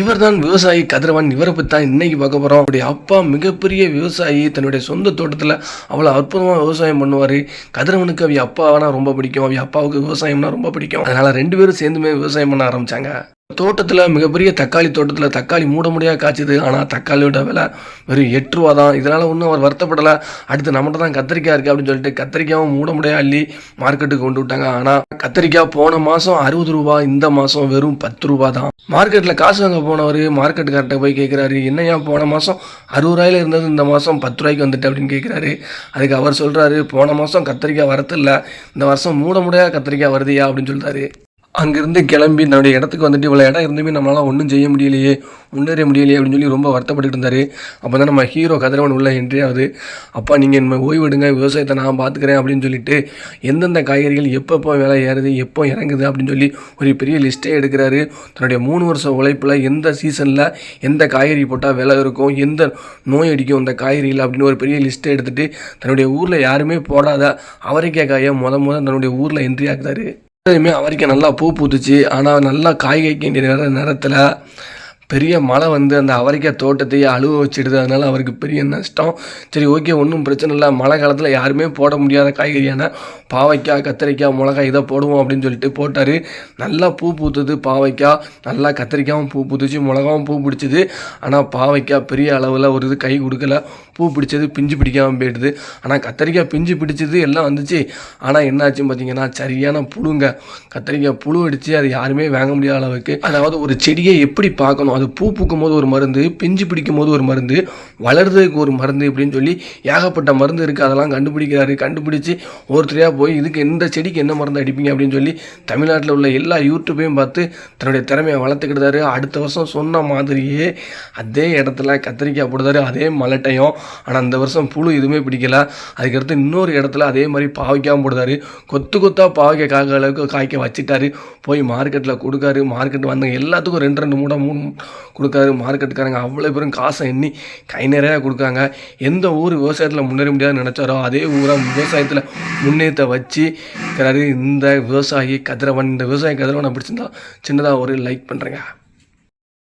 இவர் தான் விவசாயி கதிரவன். இவரை பற்றி தான் இன்னைக்கு பார்க்க போகிறோம் அப்படி அப்பா மிகப்பெரிய விவசாயி. தன்னுடைய சொந்த தோட்டத்தில் அவ்வளோ அற்புதமாக விவசாயம் பண்ணுவார். கதிரவனுக்கு அவி அப்பாவனா ரொம்ப பிடிக்கும். அவி அப்பாவுக்கு விவசாயம்னா ரொம்ப பிடிக்கும். அதனால் ரெண்டு பேரும் சேர்ந்துமே விவசாயம் பண்ண ஆரம்பித்தாங்க தோட்டத்தில் மிகப்பெரிய தக்காளி தோட்டத்தில் தக்காளி மூட முடியாக காய்ச்சிது. ஆனால் தக்காளியோட விலை வெறும் எட்டு ரூபா தான். இதனால் ஒன்றும் அவர் வருத்தப்படலை. அடுத்து நம்மகிட்ட தான் கத்திரிக்காய் இருக்குது அப்படின்னு சொல்லிட்டு கத்திரிக்காயும் மூட முடியாக அள்ளி மார்க்கெட்டுக்கு கொண்டு விட்டாங்க. ஆனால் கத்திரிக்காய் போன மாதம் அறுபது ரூபா இந்த மாதம் வெறும் பத்து ரூபா தான். மார்க்கெட்டில் காசு வாங்க போனவர் மார்க்கெட்டுக்கார்ட்ட போய் கேட்குறாரு என்னையா போன மாதம் அறுபது ரூபாயில இருந்தது இந்த மாதம் பத்து ரூபாய்க்கு வந்துட்டு அப்படின்னு கேட்குறாரு அதுக்கு அவர் சொல்கிறாரு போன மாதம் கத்திரிக்காய் வரத்தில்லை. இந்த வருஷம் மூட முடியாக கத்திரிக்காய் வருதியா அப்படின்னு சொல்கிறாரு அங்கேருந்து கிளம்பி தன்னுடைய இடத்துக்கு வந்துட்டு இவ்வளோ இடம் இருந்துமே நம்மளால் ஒன்றும் செய்ய முடியலையே முன்னேற முடியலையே அப்படின்னு சொல்லி ரொம்ப வருத்தப்பட்டுட்டு இருந்தார். அப்போ தான் நம்ம ஹீரோ கதிரவன் உள்ள என்ட்ரி ஆகுது அப்பா நீங்கள் என்ன ஓய்வெடுங்க விவசாயத்தை நான் பார்த்துக்கிறேன் அப்படின்னு சொல்லிட்டு எந்தெந்த காய்கறிகள் எப்பப்போ விலை ஏறுது எப்போ இறங்குது அப்படின்னு சொல்லி ஒரு பெரிய லிஸ்ட்டே எடுக்கிறாரு. தன்னுடைய மூணு வருஷம் உழைப்பில் எந்த சீசனில் எந்த காய்கறி போட்டால் விலை இருக்கும் எந்த நோய் அடிக்கும் அந்த காய்கறிகள் அப்படின்னு ஒரு பெரிய லிஸ்ட்டை எடுத்துகிட்டு தன்னுடைய ஊரில் யாருமே போடாத அவரைக்காய் காயை முத முத தன்னுடைய ஊரில் என்ட்ரி ஆக்குறாரு. எப்போதுமே அவரைக்கும் நல்லா பூ பூத்துச்சு. ஆனால் நல்லா காய் காய்க்க வேண்டிய நேரத்தில் பெரிய மழை வந்து அந்த அவரைக்காய் தோட்டத்தையே அழுவ வச்சிடுது. அதனால் அவருக்கு பெரிய நஷ்டம். சரி ஓகே ஒன்றும் பிரச்சனை இல்லை. மழை காலத்தில் யாருமே போட முடியாத காய்கறியான பாவைக்காய் கத்திரிக்காய் மிளகாய் இதை போடுவோம் அப்படின்னு சொல்லிட்டு போட்டார். நல்லா பூ பூத்துது பாவைக்காய். நல்லா கத்திரிக்காயும் பூ பூத்துச்சு மிளகாவும் பூ பிடிச்சிது. ஆனால் பாவைக்காய் பெரிய அளவில் ஒரு இது கை கொடுக்கல. பூ பிடிச்சது பிஞ்சு பிடிக்காமல் போயிடுது. ஆனால் கத்திரிக்காய் பிஞ்சு பிடிச்சது எல்லாம் வந்துச்சு. ஆனால் என்னாச்சுன்னு பார்த்தீங்கன்னா சரியான புழுங்க. கத்திரிக்காய் புழு அடித்து அது யாருமே வாங்க முடியாத அளவுக்கு. அதாவது ஒரு செடியை எப்படி பார்க்கணும்? அது பூ பூக்கும் போது ஒரு மருந்து பிஞ்சு பிடிக்கும் போது ஒரு மருந்து வளர்றதுக்கு ஒரு மருந்து இப்படின்னு சொல்லி ஏகப்பட்ட மருந்து இருக்குது அதெல்லாம் கண்டுபிடிக்கிறாரு. கண்டுபிடிச்சி ஒருத்தரையாக போய் இதுக்கு எந்த செடிக்கு என்ன மருந்து அடிப்பீங்க அப்படின்னு சொல்லி தமிழ்நாட்டில் உள்ள எல்லா யூடியூப்பையும் பார்த்து தன்னுடைய திறமையை வளர்த்துக்கிட்டாரு அடுத்த வருஷம் சொன்ன மாதிரியே அதே இடத்துல கத்திரிக்காய் போடுறாரு அதே மலட்டையும். ஆனால் அந்த வருஷம் புழு எதுவுமே பிடிக்கல. அதுக்கடுத்து இன்னொரு இடத்துல அதே மாதிரி பாவைக்காயும் போடுறாரு கொத்து கொத்தாக பாவைக்காய் காக்க அளவுக்கு காய்க்க வச்சுட்டாரு. போய் மார்க்கெட்டில் கொடுக்காரு. மார்க்கெட் வந்தவங்க எல்லாத்துக்கும் ரெண்டு ரெண்டு மூட்டை மூணு கொடுக்காரு மார்க்கெட்டுக்காரங்க அவ்வளோ பேரும் காசை எண்ணி கை நிறையா கொடுக்காங்க. எந்த ஊர் விவசாயத்தில் முன்னேற முடியாதுன்னு நினச்சாரோ அதே ஊராக விவசாயத்தில் முன்னேற்ற வச்சு இருக்கிறாரு இந்த விவசாயி கதிரவன். இந்த விவசாயி கதிரவனை பிடிச்சிருந்தா சின்னதாக ஒரு லைக் பண்ணுறேங்க